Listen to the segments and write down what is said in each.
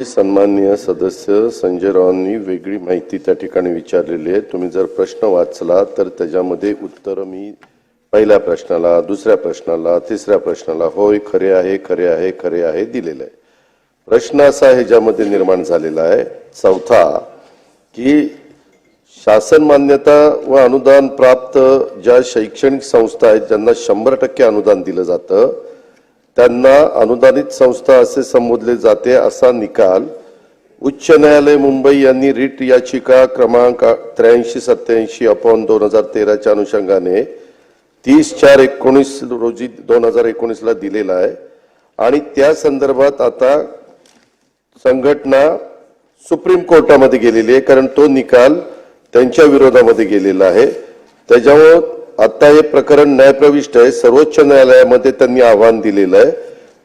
सन्माननीय सदस्य संजय रावांनी वेगळी माहिती त्या ठिकाणी विचारलेली आहे. तुम्ही जर प्रश्न वाचला तर त्याच्यामध्ये उत्तर मी पहिल्या प्रश्नाला दुसऱ्या प्रश्नाला तिसऱ्या प्रश्नाला होय खरे आहे खरे आहे खरे आहे दिलेलं आहे. प्रश्न असा ह्याच्यामध्ये निर्माण झालेला आहे. चौथा की शासन मान्यता व अनुदान प्राप्त ज्या शैक्षणिक संस्था आहेत ज्यांना शंभर टक्के अनुदान दिलं जातं त्यांना अनुदानित संस्था असे संबोधले जाते असा निकाल उच्च न्यायालय मुंबई यांनी रिट याचिका क्रमांक त्र्याऐंशी सत्याऐंशी अपॉन दोन हजार तेराच्या अनुषंगाने तीस चार एकोणीस रोजी दोन हजार एकोणीसला दिलेला आहे. आणि त्या संदर्भात आता संघटना सुप्रीम कोर्टामध्ये गेलेली आहे कारण तो निकाल त्यांच्या विरोधामध्ये गेलेला आहे. त्याच्यामुळं आता हे प्रकरण न्यायप्रविष्ट आहे. सर्वोच्च न्यायालयामध्ये त्यांनी आव्हान दिलेलं आहे.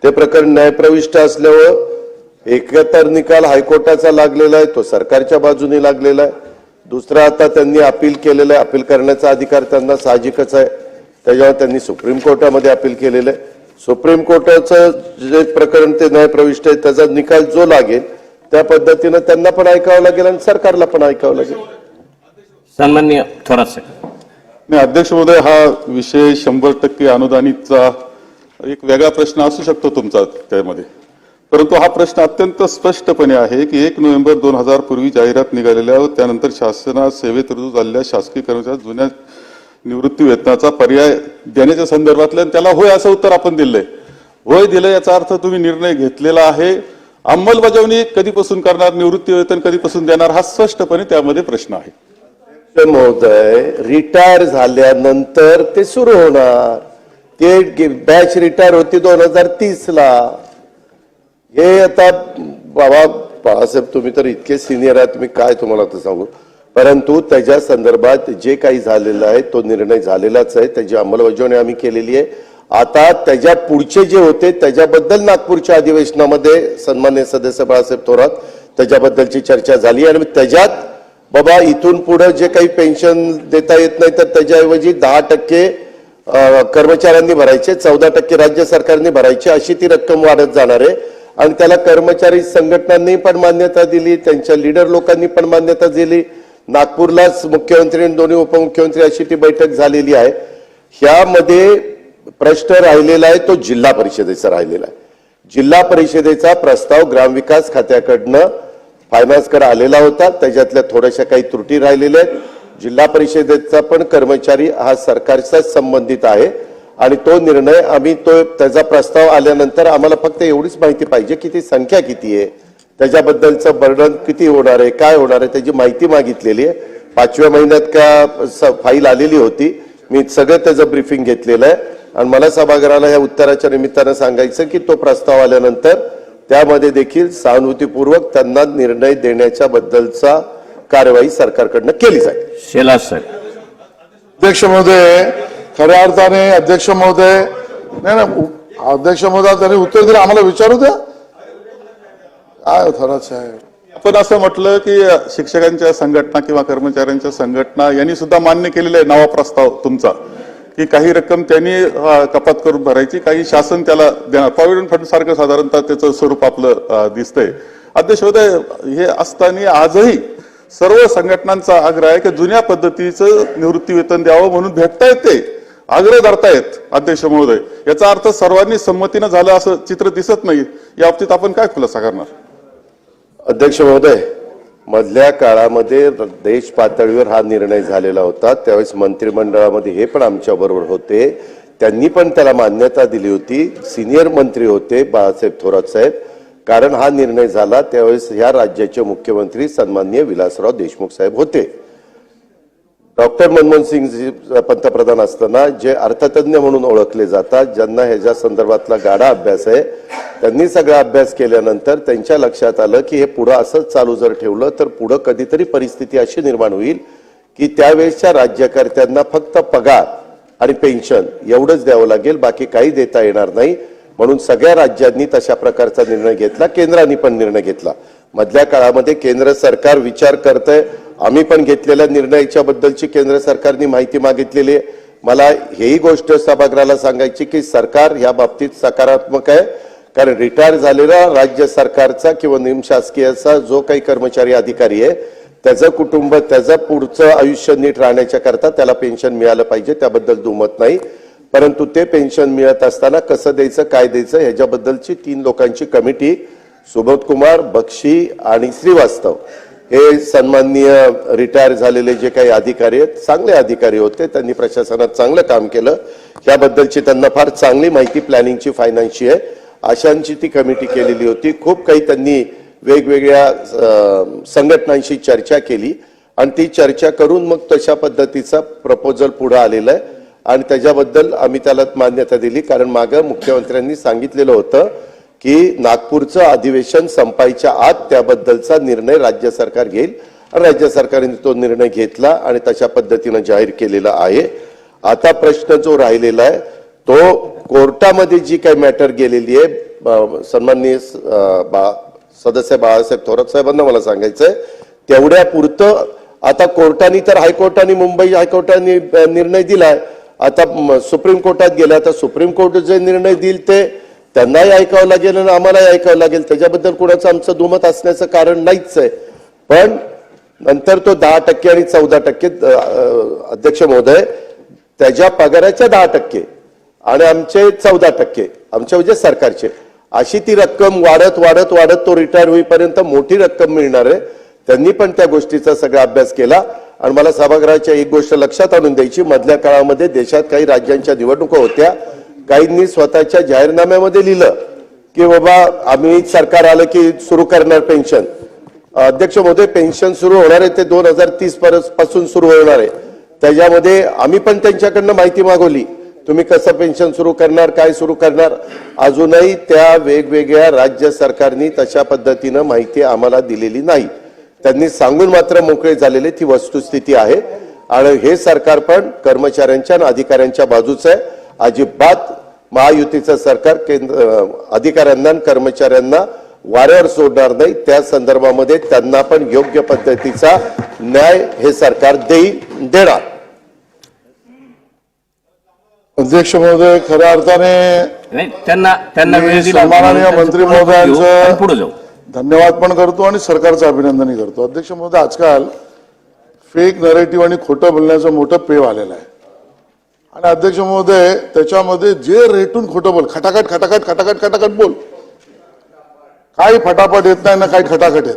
ते प्रकरण न्यायप्रविष्ट असल्यावर एकतर निकाल हायकोर्टाचा लागलेला आहे तो सरकारच्या बाजूने लागलेला आहे. दुसरा आता त्यांनी अपील केलेलं आहे. अपील करण्याचा अधिकार त्यांना साहजिकच आहे. त्याच्यावर त्यांनी सुप्रीम कोर्टामध्ये अपील केलेलं आहे. सुप्रीम कोर्टाचं जे प्रकरण ते न्यायप्रविष्ट आहे त्याचा निकाल जो लागेल त्या पद्धतीनं त्यांना पण ऐकावं लागेल आणि सरकारला पण ऐकावं लागेल. सन्मान्य थोरात नाही अध्यक्ष महोदय हा विषय शंभर टक्के अनुदानितचा एक वेगळा प्रश्न असू शकतो तुमचा त्यामध्ये. परंतु हा प्रश्न अत्यंत स्पष्टपणे आहे की एक नोव्हेंबर दोन हजार पूर्वी जाहिरात निघालेल्या व त्यानंतर शासनात सेवेत रुजू झालेल्या शासकीय कर्मचाऱ्या जुन्या निवृत्ती वेतनाचा पर्याय देण्याच्या संदर्भातलं आणि त्याला होय असं उत्तर आपण दिलंय. होय दिलं याचा अर्थ तुम्ही निर्णय घेतलेला आहे. अंमलबजावणी कधीपासून करणार निवृत्ती वेतन कधीपासून देणार हा स्पष्टपणे त्यामध्ये प्रश्न आहे. महोदय रिटायर झाल्यानंतर ते सुरू होणार. ते बॅच रिटायर होती दोन हजार तीस ला हे आता बाबा बाळासाहेब तुम्ही तर इतके सिनियर आहात तुम्ही काय तुम्हाला आता सांगू? परंतु त्याच्या संदर्भात जे काही झालेलं आहे तो निर्णय झालेलाच आहे त्याची अंमलबजावणी आम्ही केलेली आहे. आता त्याच्या पुढचे जे होते त्याच्याबद्दल नागपूरच्या अधिवेशनामध्ये सन्मान्य सदस्य बाळासाहेब थोरात त्याच्याबद्दलची चर्चा झाली आणि त्याच्यात बाबा इथून पुढे जे काही पेन्शन देता येत नाही तर त्याच्याऐवजी दहा टक्के कर्मचाऱ्यांनी भरायचे चौदा टक्के राज्य सरकारने भरायचे अशी ती रक्कम वाढत जाणार आहे. आणि त्याला कर्मचारी संघटनांनी पण मान्यता दिली त्यांच्या लीडर लोकांनी पण मान्यता दिली. नागपूरलाच मुख्यमंत्री आणि दोन्ही उपमुख्यमंत्री अशी ती बैठक झालेली आहे. ह्यामध्ये प्रश्न राहिलेला आहे तो जिल्हा परिषदेचा राहिलेला आहे. जिल्हा परिषदेचा प्रस्ताव ग्रामविकास खात्याकडनं फायनान्सकडे आलेला होता. त्याच्यातल्या थोड्याशा काही त्रुटी राहिलेल्या आहेत. जिल्हा परिषदेचा पण कर्मचारी हा सरकारचाच संबंधित आहे. आणि तो निर्णय आम्ही तो त्याचा प्रस्ताव आल्यानंतर आम्हाला फक्त एवढीच माहिती पाहिजे की ती संख्या किती आहे. त्याच्याबद्दलचं वर्णन किती होणार आहे काय होणार आहे त्याची माहिती मागितलेली आहे. पाचव्या महिन्यात का स- फाईल आलेली होती. मी सगळं त्याचं ब्रीफिंग घेतलेलं आहे. आणि मला सभागृहाला या उत्तराच्या निमित्तानं सांगायचं की तो प्रस्ताव आल्यानंतर त्यामध्ये देखील सहानुभूतीपूर्वक त्यांना निर्णय देण्याच्या बद्दलचा कारवाई सरकारकडनं केली जाईल. शेलार साहेब अध्यक्ष महोदय खऱ्या अर्थाने अध्यक्ष महोदय नाही ना अध्यक्ष महोदय त्यांनी उत्तर दिलं. आम्हाला विचारू द्या. काय थोरात साहेब. आपण असं म्हटलं की शिक्षकांच्या संघटना किंवा कर्मचाऱ्यांच्या संघटना यांनी सुद्धा मान्य केलेला आहे नवा प्रस्ताव तुमचा. की काही रक्कम त्यांनी कपात करून भरायची. काही शासन त्याला देणार प्रॉव्हिडंट फंड सारखं साधारणतः त्याचं स्वरूप आपलं दिसतंय. अध्यक्ष हे असताना आजही सर्व संघटनांचा आग्रह आहे की जुन्या पद्धतीचं निवृत्ती वेतन द्यावं म्हणून भेटतायत ते आग्रह धरतायत अध्यक्ष महोदय. याचा अर्थ सर्वांनी संमतीनं झालं असं चित्र दिसत नाही. या बाबतीत आपण काय खुलासा करणार? अध्यक्ष महोदय मधल्या काळामध्ये देश पातळीवर हा निर्णय झालेला होता. त्यावेळेस मंत्रिमंडळामध्ये हे पण आमच्या बरोबर होते. त्यांनी पण त्याला मान्यता दिली होती. सिनियर मंत्री होते बाळासाहेब थोरात साहेब. कारण हा निर्णय झाला त्यावेळेस ह्या राज्याचे मुख्यमंत्री सन्माननीय विलासराव देशमुख साहेब होते. डॉक्टर मनमोहन सिंग पंतप्रधान असताना जे अर्थतज्ञ म्हणून ओळखले जातात ज्यांना ह्याच्या संदर्भातला गाडा अभ्यास आहे त्यांनी सगळा अभ्यास केल्यानंतर त्यांच्या लक्षात आलं की हे पुढं असंच चालू जर ठेवलं तर पुढं कधीतरी परिस्थिती अशी निर्माण होईल की त्यावेळेसच्या राज्यकर्त्यांना फक्त पगार आणि पेन्शन एवढंच द्यावं लागेल बाकी काही देता येणार नाही. म्हणून सगळ्या राज्यांनी तशा प्रकारचा निर्णय घेतला केंद्राने पण निर्णय घेतला. मधल्या काळामध्ये केंद्र सरकार विचार करतंय आम्ही पण घेतलेल्या निर्णयाच्या बद्दलची केंद्र सरकारने माहिती मागितलेली आहे. मला हेही गोष्ट सभागृहाला सांगायची की सरकार या बाबतीत सकारात्मक आहे. कारण रिटायर झालेला राज्य सरकारचा किंवा निमशासकीयचा जो काही कर्मचारी अधिकारी आहे त्याचं कुटुंब त्याचं पुढचं आयुष्य नीट राहण्याच्या करता त्याला पेन्शन मिळालं पाहिजे त्याबद्दल दुमत नाही. परंतु ते पेन्शन मिळत असताना कसं द्यायचं काय द्यायचं ह्याच्याबद्दलची तीन लोकांची कमिटी सुबोध कुमार बक्षी आणि श्रीवास्तव. हे सन्माननीय रिटायर झालेले जे काही अधिकारी आहेत चांगले अधिकारी होते त्यांनी प्रशासनात चांगलं काम केलं. याबद्दलची त्यांना फार चांगली माहिती प्लॅनिंगची फायनान्सची आहे. अशांची ती कमिटी केलेली होती. खूप काही त्यांनी वेगवेगळ्या संघटनांशी चर्चा केली. आणि ती चर्चा करून मग तशा पद्धतीचा प्रपोजल पुढे आलेला आहे. आणि त्याच्याबद्दल आम्ही त्याला मान्यता दिली कारण मागं मुख्यमंत्र्यांनी सांगितलेलं होतं की नागपूरचं अधिवेशन संपायच्या आत त्याबद्दलचा निर्णय राज्य सरकार घेईल. आणि राज्य सरकारने तो निर्णय घेतला आणि तशा पद्धतीनं जाहीर केलेला आहे. आता प्रश्न जो राहिलेला आहे तो कोर्टामध्ये जी काही मॅटर गेलेली आहे सन्माननीय बा- सदस्य बाळासाहेब थोरात साहेबांना मला सांगायचंय तेवढ्या पुरतं आता कोर्टाने तर हायकोर्टाने मुंबई हायकोर्टाने निर्णय दिलाय. आता सुप्रीम कोर्टात गेला आता सुप्रीम कोर्ट जे निर्णय देईल ते त्यांनाही ऐकावं लागेल आणि आम्हालाही ऐकावं लागेल. त्याच्याबद्दल कुणाचं आमचं दुमत असण्याचं कारण नाहीच आहे. पण नंतर तो दहा टक्के आणि चौदा टक्के अध्यक्ष महोदय त्याच्या पगाराच्या दहा टक्के आणि आमचे चौदा टक्के आमच्या म्हणजे सरकारचे. अशी ती रक्कम वाढत वाढत वाढत तो रिटायर होईपर्यंत मोठी रक्कम मिळणार आहे. त्यांनी पण त्या गोष्टीचा सगळा अभ्यास केला. आणि मला सभागृहाच्या एक गोष्ट लक्षात आणून द्यायची मधल्या काळामध्ये देशात काही राज्यांच्या निवडणुका होत्या. काहींनी स्वतःच्या जाहीरनाम्यामध्ये लिहिलं की बाबा आम्ही सरकार आलं की सुरू करणार पेन्शन. अध्यक्ष महोदय पेन्शन सुरू होणार आहे ते दोन हजार तीसपासून सुरू होणार आहे. त्याच्यामध्ये आम्ही पण त्यांच्याकडनं माहिती मागवली. तुम्ही कसं पेन्शन सुरू करणार काय सुरू करणार? अजूनही त्या वेगवेगळ्या राज्य सरकारनी तशा पद्धतीनं माहिती आम्हाला दिलेली नाही. त्यांनी सांगून मात्र मोकळे झालेले ती वस्तुस्थिती आहे. आणि हे सरकार पण कर्मचाऱ्यांच्या आणि अधिकाऱ्यांच्या बाजूचं आहे. अजिबात महायुतीचं सरकार केंद्र अधिकाऱ्यांना आणि कर्मचाऱ्यांना वाऱ्यावर सोडणार नाही. त्या संदर्भामध्ये त्यांना पण योग्य पद्धतीचा न्याय हे सरकार देईल देणार. अध्यक्ष महोदय खऱ्या अर्थाने नाही त्यांना त्यांना मंत्री महोदयांचं पुढे जाऊ. धन्यवाद पण करतो आणि सरकारचं अभिनंदनही करतो. अध्यक्ष महोदय आजकाल फेक नरेटिव्ह आणि खोटं बोलण्याचं मोठं पेव आलेलं आहे. आणि अध्यक्ष महोदय त्याच्यामध्ये जे रेटून खोटं बोल खटाखट खटाखट खटाखट खटाखट बोल. काही फटाफट येत नाही ना काही खटाखट येत.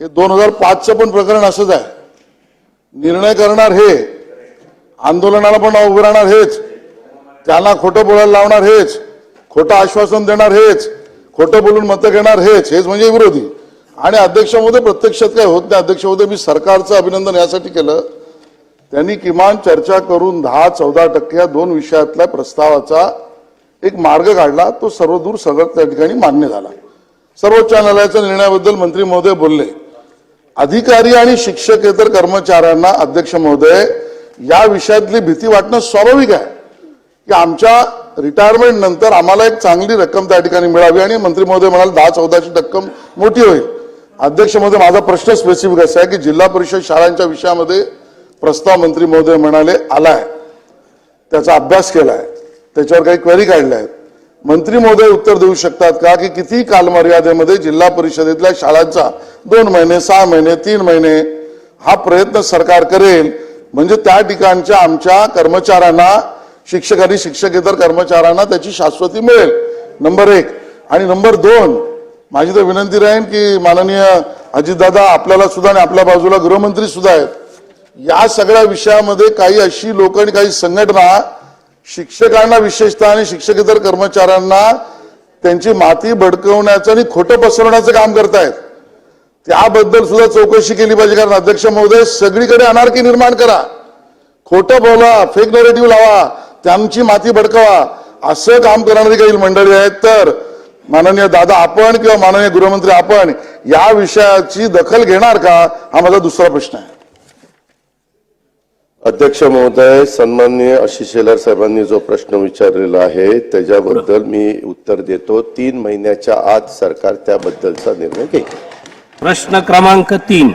हे दोन हजार पाचचं पण प्रकरण असंच आहे. निर्णय करणार हे. आंदोलनाला पण उभं राहणार हेच. त्यांना खोटं बोलायला लावणार हेच. खोटं आश्वासन देणार हेच. खोटं बोलून मतं घेणार हेच. हेच म्हणजे विरोधी. आणि अध्यक्षामध्ये प्रत्यक्षात काय होत नाही. अध्यक्षामध्ये मी सरकारचं अभिनंदन यासाठी केलं. त्यांनी किमान चर्चा करून दहा चौदा टक्के या दोन विषयातल्या प्रस्तावाचा एक मार्ग काढला. तो सर्वदूर सगळं त्या ठिकाणी मान्य झाला. सर्वोच्च न्यायालयाच्या निर्णयाबद्दल मंत्री महोदय बोलले. अधिकारी आणि शिक्षकेतर कर्मचाऱ्यांना अध्यक्ष महोदय या विषयातली भीती वाटणं स्वाभाविक आहे. की आमच्या रिटायरमेंट नंतर आम्हाला एक चांगली रक्कम त्या ठिकाणी मिळावी आणि मंत्री महोदय म्हणाले दहा चौदाची रक्कम मोठी होईल. अध्यक्ष महोदय माझा प्रश्न स्पेसिफिक असा आहे की जिल्हा परिषद शाळांच्या विषयामध्ये प्रस्ताव मंत्री महोदय म्हणाले आलाय. त्याचा अभ्यास केलाय. त्याच्यावर काही क्वेरी काढल्या आहेत. मंत्री महोदय उत्तर देऊ शकतात का की किती कालमर्यादेमध्ये जिल्हा परिषदेतल्या शाळांचा दोन महिने सहा महिने तीन महिने हा प्रयत्न सरकार करेल? म्हणजे त्या ठिकाणच्या आमच्या कर्मचाऱ्यांना शिक्षक आणि शिक्षकेतर कर्मचाऱ्यांना त्याची शाश्वती मिळेल. नंबर एक. आणि नंबर दोन माझी तर विनंती राहील की माननीय अजितदादा आपल्याला सुद्धा आणि आपल्या बाजूला गृहमंत्री सुद्धा आहेत. या सगळ्या विषयामध्ये काही अशी लोक आणि काही संघटना शिक्षकांना विशेषतः आणि शिक्षकेतर कर्मचाऱ्यांना त्यांची माती भडकवण्याचं आणि खोटं पसरवण्याचं काम करतायत. त्याबद्दल सुद्धा चौकशी केली पाहिजे कारण अध्यक्ष महोदय सगळीकडे अनारकी निर्माण करा. खोटं बोला फेक नेरेटिव्ह लावा त्यांची माती भडकवा. असं काम करणारी काही मंडळी आहेत तर माननीय दादा आपण किंवा माननीय गृहमंत्री आपण या विषयाची दखल घेणार का? हा माझा दुसरा प्रश्न आहे. अध्यक्ष महोदय सन्माननीय आशिष शेलार साहेबांनी जो प्रश्न विचारलेला आहे त्याच्याबद्दल मी उत्तर देतो. तीन महिन्याच्या आत सरकार त्याबद्दलचा निर्णय घेईल. प्रश्न क्रमांक तीन.